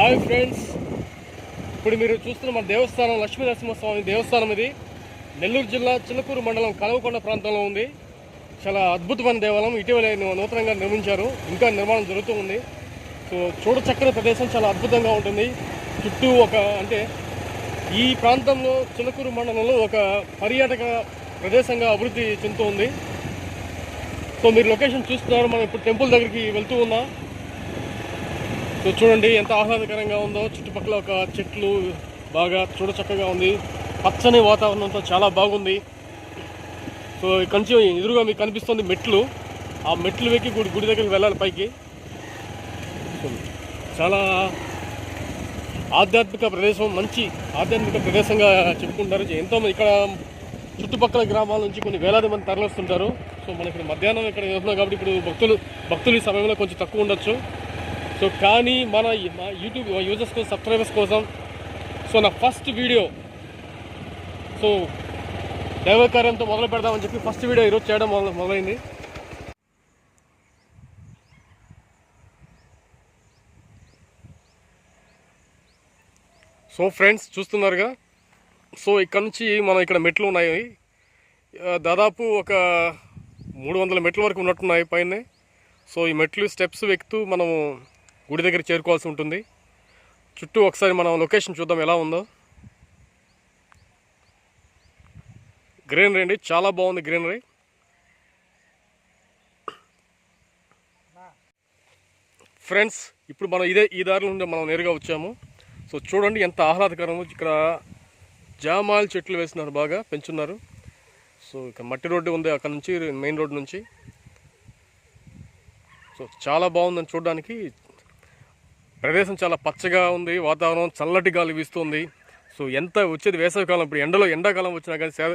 Hi friends. ఇప్పుడు మీరు చూస్తున్న మన దేవస్థానం లక్ష్మీ నరసింహస్వామి దేవస్థానం ఇది. నెల్లూరు జిల్లా చిలకూరు మండలం కలవకొండ ప్రాంతంలో ఉంది. చాలా అద్భుతమైన దేవాలయం. ఇటీవల నూతనంగా నిర్మించారు. ఇంకా నిర్మాణం జరుగుతూ ఉంది. సో చూడచక్కని ప్రదేశం. చాలా అద్భుతంగా ఉంటుంది. చుట్టూ ఒక అంటే ఈ ప్రాంతంలో చిలకూరు మండలంలో ఒక పర్యాటక ప్రదేశంగా అభివృద్ధి చెందుతూ ఉంది. సో మీరు లొకేషన్ చూస్తున్నారు. మనం ఇప్పుడు టెంపుల్ దగ్గరికి వెళ్తూ ఉన్నాం. సో చూడండి ఎంత ఆహ్లాదకరంగా ఉందో. చుట్టుపక్కల ఒక చెట్లు బాగా చూడ చక్కగా ఉంది. పచ్చని వాతావరణంతో చాలా బాగుంది. సో ఇక్కడ ఎదురుగా మీకు కనిపిస్తుంది మెట్లు. ఆ మెట్లు వెక్కి గుడి గుడి దగ్గరికి వెళ్ళాలి పైకి. చాలా ఆధ్యాత్మిక ప్రదేశం మంచి ఆధ్యాత్మిక ప్రదేశంగా చెప్పుకుంటారు. ఎంతోమంది ఇక్కడ చుట్టుపక్కల గ్రామాల నుంచి కొన్ని వేలాది మంది తరలిస్తుంటారు. సో మనకి మధ్యాహ్నం ఇక్కడ వెళ్తున్నాం కాబట్టి ఇప్పుడు భక్తులు భక్తులు ఈ సమయంలో కొంచెం తక్కువ ఉండొచ్చు. సో కానీ మన యూట్యూబ్ యూజర్స్ కోసం సబ్స్క్రైబర్స్ కోసం సో నా ఫస్ట్ వీడియో సో దైవ కార్యంతో మొదలు పెడదామని చెప్పి ఫస్ట్ వీడియో ఈరోజు చేయడం మొదలు మొదలైంది. సో ఫ్రెండ్స్ చూస్తున్నారుగా? సో ఇక్కడ నుంచి మనం ఇక్కడ మెట్లు ఉన్నాయి. దాదాపు ఒక మూడు వందల మెట్ల వరకు ఉన్నట్టున్నాయి పైన. సో ఈ మెట్లు స్టెప్స్ ఎక్కుతూ మనము గుడి దగ్గర చేరుకోవాల్సి ఉంటుంది. చుట్టూ ఒకసారి మనం లొకేషన్ చూద్దాం ఎలా ఉందో. గ్రీనరీ అండి చాలా బాగుంది గ్రీనరీ. ఫ్రెండ్స్ ఇప్పుడు మనం ఇదే ఈ దారిలో నుండి మనం నేరుగా వచ్చాము. సో చూడండి ఎంత ఆహ్లాదకరము. ఇక్కడ జామాయిల చెట్లు వేస్తున్నారు బాగా పెంచున్నారు. సో ఇక్కడ మట్టి రోడ్డు ఉంది అక్కడ నుంచి మెయిన్ రోడ్ నుంచి. సో చాలా బాగుందని చూడడానికి ప్రదేశం చాలా పచ్చగా ఉంది వాతావరణం చల్లటి గాలి వీస్తుంది. సో ఎంత వచ్చేది వేసవికాలం ఇప్పుడు ఎండలో ఎండాకాలం వచ్చినా కానీ సేద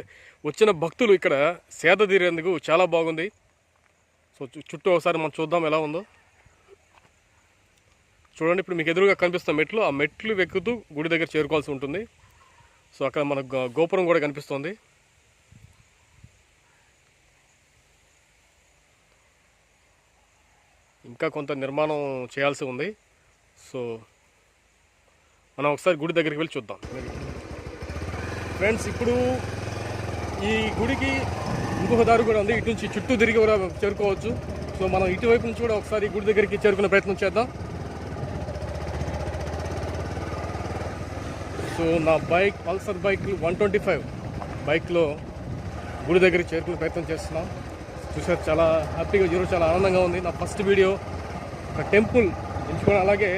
వచ్చిన భక్తులు ఇక్కడ సేద తీరేందుకు చాలా బాగుంది. సో చుట్టూ ఒకసారి మనం చూద్దాం ఎలా ఉందో. చూడండి ఇప్పుడు మీకు ఎదురుగా కనిపిస్తున్న మెట్లు ఆ మెట్లు వెక్కుతూ గుడి దగ్గర చేరుకోవాల్సి ఉంటుంది. సో అక్కడ మనకు గోపురం కూడా కనిపిస్తుంది. ఇంకా కొంత నిర్మాణం చేయాల్సి ఉంది. సో మనం ఒకసారి గుడి దగ్గరికి వెళ్ళి చూద్దాం. ఫ్రెండ్స్ ఇప్పుడు ఈ గుడికి ఇంకొక దారి కూడా ఉంది. ఇటు నుంచి చుట్టూ తిరిగి కూడా చేరుకోవచ్చు. సో మనం ఇటువైపు నుంచి కూడా ఒకసారి గుడి దగ్గరికి చేరుకునే ప్రయత్నం చేద్దాం. సో నా bike Pulsar bike one twenty five బైక్లో గుడి దగ్గరికి చేరుకునే ప్రయత్నం చేస్తున్నాం. చూసారు చాలా హ్యాపీగా ఈరోజు చాలా ఆనందంగా ఉంది. నా ఫస్ట్ వీడియో. ఒక టెంపుల్ ఎంచుకోవడం అలాగే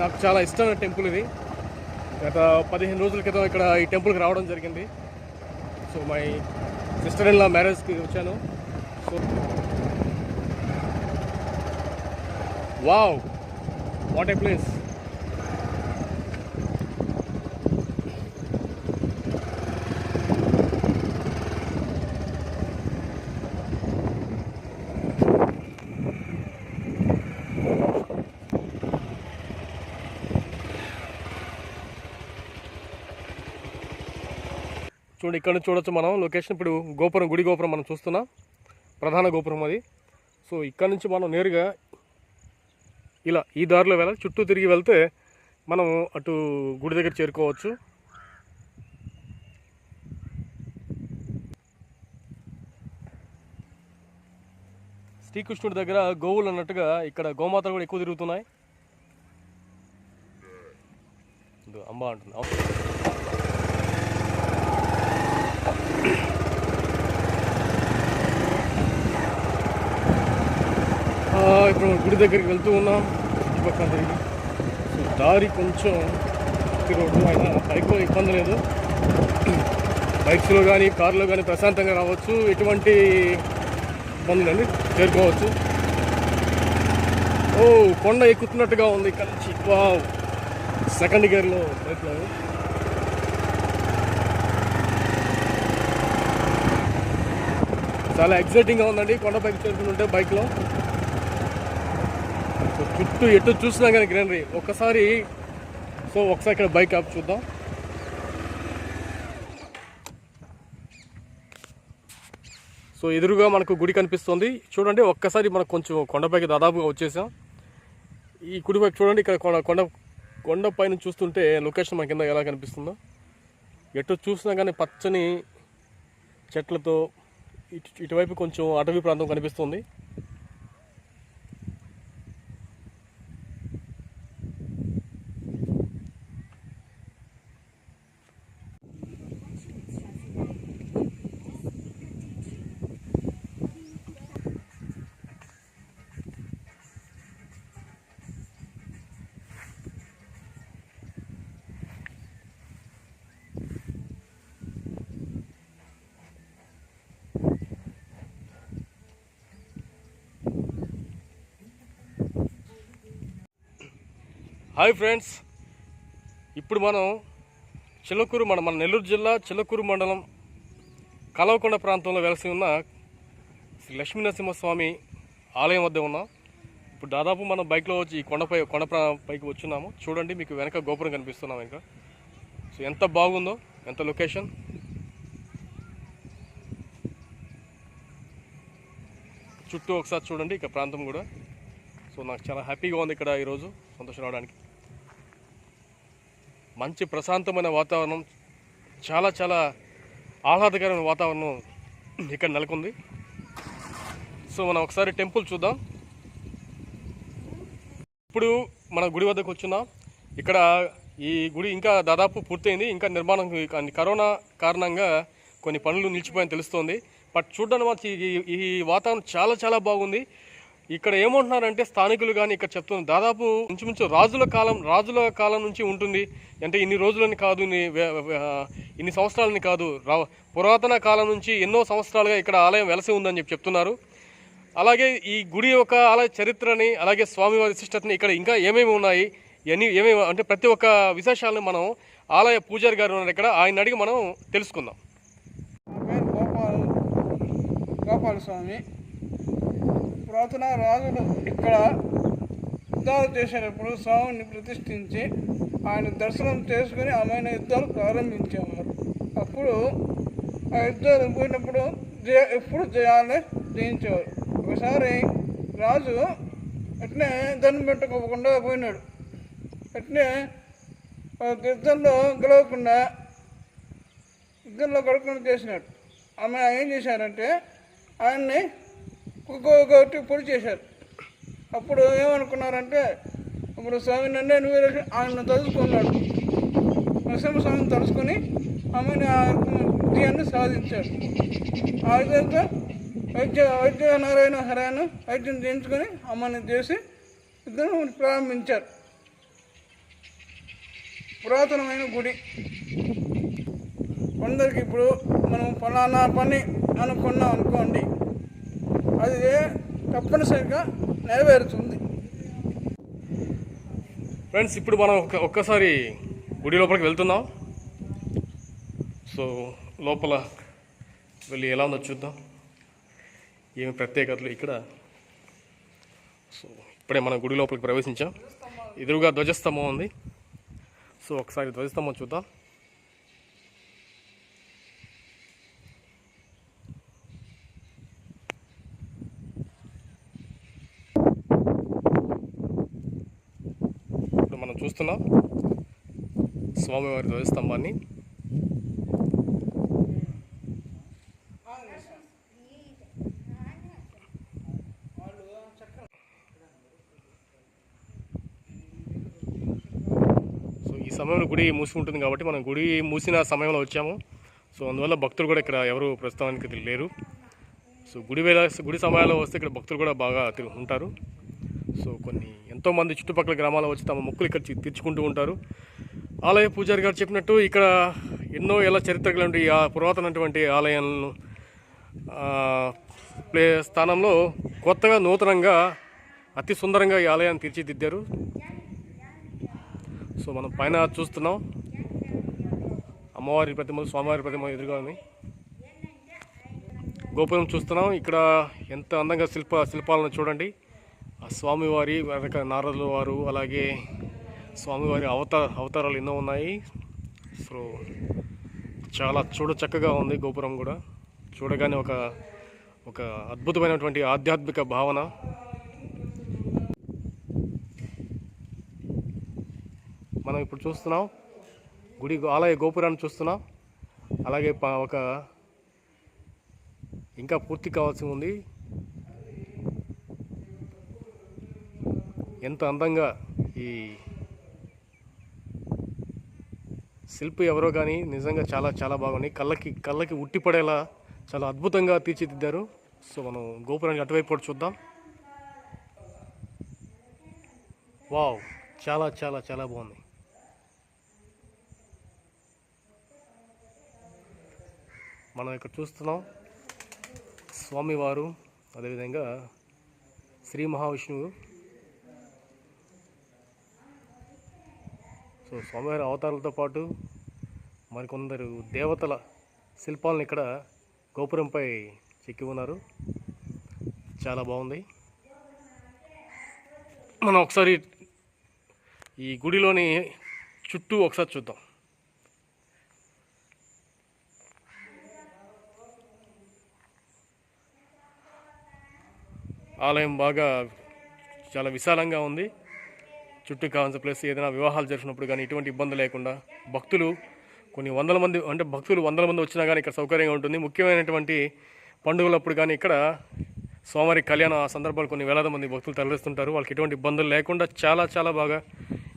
నాకు చాలా ఇష్టమైన టెంపుల్ ఇది. గత పదిహేను రోజుల క్రితం ఇక్కడ ఈ టెంపుల్కి రావడం జరిగింది. So my sister in law మ్యారేజ్కి వచ్చాను. So wow! What a place! చూడండి ఇక్కడ నుంచి చూడొచ్చు మనం. లొకేషన్ ఇప్పుడు గోపురం గుడి గోపురం మనం చూస్తున్నాం. ప్రధాన గోపురం అది. సో ఇక్కడ నుంచి మనం నేరుగా ఇలా ఈ దారిలో వెళ్ళాలి. చుట్టూ తిరిగి వెళ్తే మనం అటు గుడి దగ్గర చేరుకోవచ్చు. శ్రీకృష్ణుడి దగ్గర గోవులు అన్నట్టుగా ఇక్కడ గోమాతలు కూడా ఎక్కువ తిరుగుతున్నాయి. అంబా అంటుంది అవును. ఆ, ఇప్పుడు గుడి దగ్గరికి వెళ్తూ ఉన్నాం. చుట్టుపక్కల తిరిగి. సో దారి కొంచెం ఈ రోడ్డు అయినా బైక్లో ఇబ్బంది లేదు. బైక్స్లో కానీ కార్లో కానీ ప్రశాంతంగా రావచ్చు. ఎటువంటి ఇబ్బంది లేదు చేరుకోవచ్చు. ఓ కొండ ఎక్కుతున్నట్టుగా ఉంది ఇక్కడ నుంచి. వావ్! సెకండ్ గేర్లో బైక్లో చాలా ఎక్సైటింగ్గా ఉందండి. కొండ బైక్ చేరుకుంటుంటే బైక్లో. చుట్టూ ఎటు చూసినా కానీ గ్రీనరీ. ఒక్కసారి సో ఒకసారి ఇక్కడ బైక్ ఆప్ చూద్దాం. సో ఎదురుగా మనకు గుడి కనిపిస్తుంది. చూడండి ఒక్కసారి మనకు కొంచెం కొండపైకి దాదాపుగా వచ్చేసాం. ఈ కుడివైపు చూడండి ఇక్కడ కొండ కొండ కొండ పైన చూస్తుంటే లొకేషన్ మన కింద ఎలా కనిపిస్తుందో. ఎటు చూసినా కానీ పచ్చని చెట్లతో ఇటు ఇటువైపు కొంచెం అటవీ ప్రాంతం కనిపిస్తుంది. Hi friends. ఇప్పుడు మనం చిలకూరు మన మన నెల్లూరు జిల్లా చిలకూరు మండలం కలవకొండ ప్రాంతంలో వెలసి ఉన్న శ్రీ లక్ష్మీనరసింహస్వామి ఆలయం వద్ద ఉన్నాం. ఇప్పుడు దాదాపు మనం బైక్లో వచ్చి ఈ కొండపై కొండ పైకి వచ్చున్నాము చూడండి మీకు వెనక గోపురం కనిపిస్తున్నాం ఇంకా. సో ఎంత బాగుందో ఎంత లొకేషన్. చుట్టూ ఒకసారి చూడండి ఇక ప్రాంతం కూడా. సో నాకు చాలా హ్యాపీగా ఉంది ఇక్కడ ఈరోజు. సంతోషం రావడానికి. మంచి ప్రశాంతమైన వాతావరణం చాలా చాలా ఆహ్లాదకరమైన వాతావరణం ఇక్కడ నెలకొంది. సో మనం ఒకసారి టెంపుల్ చూద్దాం. ఇప్పుడు మన గుడి వద్దకు వచ్చున్నాం ఇక్కడ ఈ గుడి ఇంకా దాదాపు పూర్తయింది. ఇంకా నిర్మాణం కానీ కరోనా కారణంగా కొన్ని పనులు నిలిచిపోయని తెలుస్తోంది. బట్ చూడడానికి ఈ వాతావరణం చాలా చాలా బాగుంది. ఇక్కడ ఏమంటున్నారంటే స్థానికులు కానీ ఇక్కడ చెప్తున్నారు దాదాపు ఇంచుమించు రాజుల కాలం రాజుల కాలం నుంచి ఉంటుంది. అంటే ఇన్ని రోజులని కాదు ఇన్ని ఇన్ని సంవత్సరాలని కాదు. పురాతన కాలం నుంచి ఎన్నో సంవత్సరాలుగా ఇక్కడ ఆలయం వెలసి ఉందని చెప్పి చెప్తున్నారు. అలాగే ఈ గుడి యొక్క ఆలయ చరిత్రని అలాగే స్వామివారి విశిష్టతని ఇక్కడ ఇంకా ఏమేమి ఉన్నాయి ఎన్ని ఏమేమి అంటే ప్రతి ఒక్క విశేషాలను మనం ఆలయ పూజారి గారు ఉన్నారు ఇక్కడ. ఆయన అడిగి మనం తెలుసుకుందాం. గోపాల్ గోపాల స్వామి పురాతన రాజులు ఇక్కడ యుద్ధాలు చేసేటప్పుడు స్వామిని ప్రతిష్ఠించి ఆయన దర్శనం చేసుకుని ఆమెను యుద్ధాలు ప్రారంభించేవారు. అప్పుడు ఆ యుద్ధాలు పోయినప్పుడు జయ ఎప్పుడు జయాలే జయించేవారు. ఒకసారి రాజు అట్నే దండం పెట్టుకోకుండా పోయినాడు. అట్నే యుద్ధంలో గెలవకుండా యుద్ధంలో గడకుండా చేసినాడు ఆమె ఏం చేశారంటే ఆయన్ని ఒక్కొక్కటి పొడి చేశారు. అప్పుడు ఏమనుకున్నారంటే ఇప్పుడు స్వామి నన్నే నువ్వు రక్ష- ఆయన తలుచుకున్నాడు. నరసింహస్వామిని తలుచుకొని ఆమెను ఆ విజయాన్ని సాధించాడు. ఆ విధంగా వైద్య వైద్య నారాయణ హరాయణ వైద్యం చేయించుకొని అమ్మని చేసి ఇద్దరు ప్రారంభించారు. పురాతనమైన గుడి. కొందరికి ఇప్పుడు మనం ఫలానా పని అనుకున్నాం అనుకోండి. అది తప్పనిసరిగా నెరవేరుతుంది. ఫ్రెండ్స్ ఇప్పుడు మనం ఒక్క ఒక్కసారి గుడి లోపలికి వెళ్తున్నాం. సో లోపల వెళ్ళి ఎలా ఉందో చూద్దాం. ఏమి ప్రత్యేకతలు ఇక్కడ? సో ఇప్పుడే మనం గుడి లోపలికి ప్రవేశించాం. ఎదురుగా ధ్వజస్తంభం ఉంది. సో ఒకసారి ధ్వజస్తంభం చూద్దాం ఇప్పుడు మనం చూస్తున్నాం స్వామివారి ధ్వజస్తంభాన్ని. సో ఈ సమయంలో గుడి మూసి ఉంటుంది కాబట్టి మనం గుడి మూసిన సమయంలో వచ్చాము. సో అందువల్ల భక్తులు కూడా ఇక్కడ ఎవరు ప్రస్తుతానికి లేరు. సో గుడి వేళ గుడి సమయాల్లో వస్తే ఇక్కడ భక్తులు కూడా బాగా ఉంటారు. సో కొన్ని ఎంతోమంది చుట్టుపక్కల గ్రామాల్లో వచ్చి తమ మొక్కులు ఇక్కడ తీర్చుకుంటూ ఉంటారు. ఆలయ పూజారి గారు చెప్పినట్టు ఇక్కడ ఎన్నో ఎలా చరిత్రలు ఆ పురాతనటువంటి ఆలయాలను ప్లే స్థానంలో కొత్తగా నూతనంగా అతి సుందరంగా ఈ ఆలయాన్ని తీర్చిదిద్దారు. సో మనం పైన చూస్తున్నాం. అమ్మవారి ప్రతిమలు స్వామివారి ప్రతిమ ఎదురుగా ఉంది గోపురం చూస్తున్నాం. ఇక్కడ ఎంత అందంగా శిల్ప శిల్పాలను చూడండి. ఆ స్వామివారి వెనక నారదుల వారు అలాగే స్వామివారి అవతార అవతారాలు ఎన్నో ఉన్నాయి. సో చాలా చూడ చక్కగా ఉంది గోపురం కూడా. చూడగానే ఒక ఒక అద్భుతమైనటువంటి ఆధ్యాత్మిక భావన. మనం ఇప్పుడు చూస్తున్నాం. గుడి ఆలయ గోపురాన్ని చూస్తున్నాం. అలాగే ఒక ఇంకా పూర్తి కావాల్సి ఉంది. ఎంత అందంగా ఈ శిల్పి ఎవరో కానీ నిజంగా చాలా చాలా బాగుంది కళ్ళకి కళ్ళకి ఉట్టిపడేలా చాలా అద్భుతంగా తీర్చిదిద్దారు. సో మనం గోపురానికి అటువైపు కూడా చూద్దాం. వావ్! చాలా చాలా చాలా బాగుంది. మనం ఇక్కడ చూస్తున్నాం. స్వామివారు అదేవిధంగా శ్రీ మహావిష్ణువు. సో స్వామివారి అవతారాలతో పాటు మరికొందరు దేవతల శిల్పాలను ఇక్కడ గోపురంపై చెక్కి ఉన్నారు. చాలా బాగుంది. మనం ఒకసారి ఈ గుడిలోని చుట్టూ ఒకసారి చూద్దాం. ఆలయం బాగా చాలా విశాలంగా ఉంది. చుట్టూ కావాల్సిన ప్లేస్ ఏదైనా వివాహాలు జరిగినప్పుడు కానీ ఎటువంటి ఇబ్బంది లేకుండా భక్తులు కొన్ని వందల మంది అంటే భక్తులు వందల మంది వచ్చినా కానీ ఇక్కడ సౌకర్యంగా ఉంటుంది. ముఖ్యమైనటువంటి పండుగలప్పుడు కానీ ఇక్కడ సోమవారి కళ్యాణ సందర్భాలు కొన్ని వేలాది మంది భక్తులు తరలిస్తుంటారు. వాళ్ళకి ఎటువంటి ఇబ్బందులు లేకుండా చాలా చాలా బాగా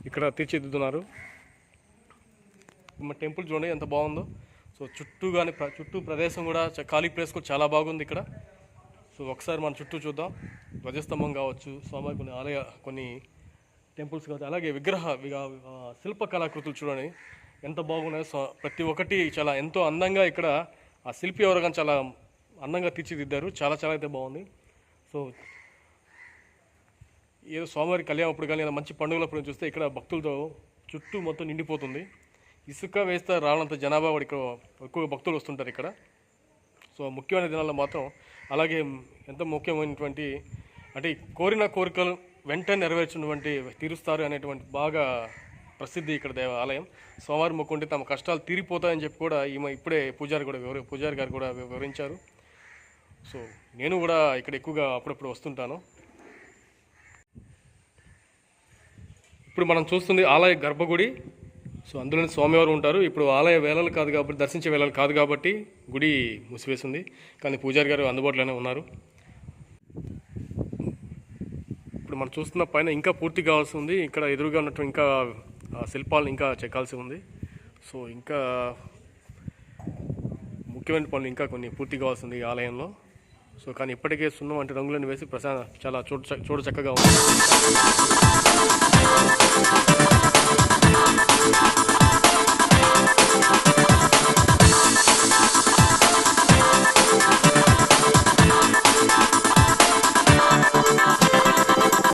ఇక్కడ తీర్చిదిద్దుతున్నారు. మా టెంపుల్ చూడండి ఎంత బాగుందో. సో చుట్టూ కానీ చుట్టూ ప్రదేశం కూడా ఖాళీ ప్లేస్ కూడా చాలా బాగుంది ఇక్కడ. సో ఒకసారి మన చుట్టూ చూద్దాం. ధ్వజస్తంభం కావచ్చు స్వామి కొన్ని ఆలయ కొన్ని టెంపుల్స్ కావచ్చు అలాగే విగ్రహ శిల్ప కళాకృతులు చూడండి. ఎంత బాగున్నాయో సో ప్రతి ఒక్కటి చాలా ఎంతో అందంగా ఇక్కడ ఆ శిల్పి ఎవరు కానీ చాలా అందంగా తీర్చిదిద్దారు. చాలా చాలా అయితే బాగుంది. సో ఏదో స్వామివారి కళ్యాణం అప్పుడు కానీ లేదా మంచి పండుగలప్పుడు చూస్తే ఇక్కడ భక్తులతో చుట్టూ మొత్తం నిండిపోతుంది. ఇసుక వేస్తే రానంత జనాభా వాడు ఇక్కడ ఎక్కువ భక్తులు వస్తుంటారు ఇక్కడ. సో ముఖ్యమైన దినాల్లో మాత్రం అలాగే ఎంత ముఖ్యమైనటువంటి అంటే కోరిన కోరికలు వెంటనే నెరవేర్చినటువంటి తీరుస్తారు అనేటువంటి బాగా ప్రసిద్ధి ఇక్కడ దేవ ఆలయం సోమవారం మొక్కుంటే తమ కష్టాలు తీరిపోతాయని చెప్పి కూడా ఈమె ఇప్పుడే పూజారి కూడా వివరి పూజారి గారు కూడా వివరించారు. సో నేను కూడా ఇక్కడ ఎక్కువగా అప్పుడప్పుడు వస్తుంటాను. ఇప్పుడు మనం చూస్తుంది ఆలయ గర్భగుడి. సో అందులోనే స్వామివారు ఉంటారు. ఇప్పుడు ఆలయ వేళలు కాదు కాబట్టి దర్శించే వేళలు కాదు కాబట్టి గుడి మూసివేసింది. కానీ పూజారి గారు అందుబాటులోనే ఉన్నారు. ఇప్పుడు మనం చూస్తున్న పైన ఇంకా పూర్తి కావాల్సి ఉంది. ఇక్కడ ఎదురుగా ఉన్నట్టు ఇంకా శిల్పాలను ఇంకా చెక్కాల్సి ఉంది. సో ఇంకా ముఖ్యమైన పనులు ఇంకా కొన్ని పూర్తి కావాల్సి ఉంది ఆలయంలో. సో కానీ ఇప్పటికే సున్నం వంటి రంగులను వేసి ప్రసా చాలా చూడచ చూడ చక్కగా ఉంది.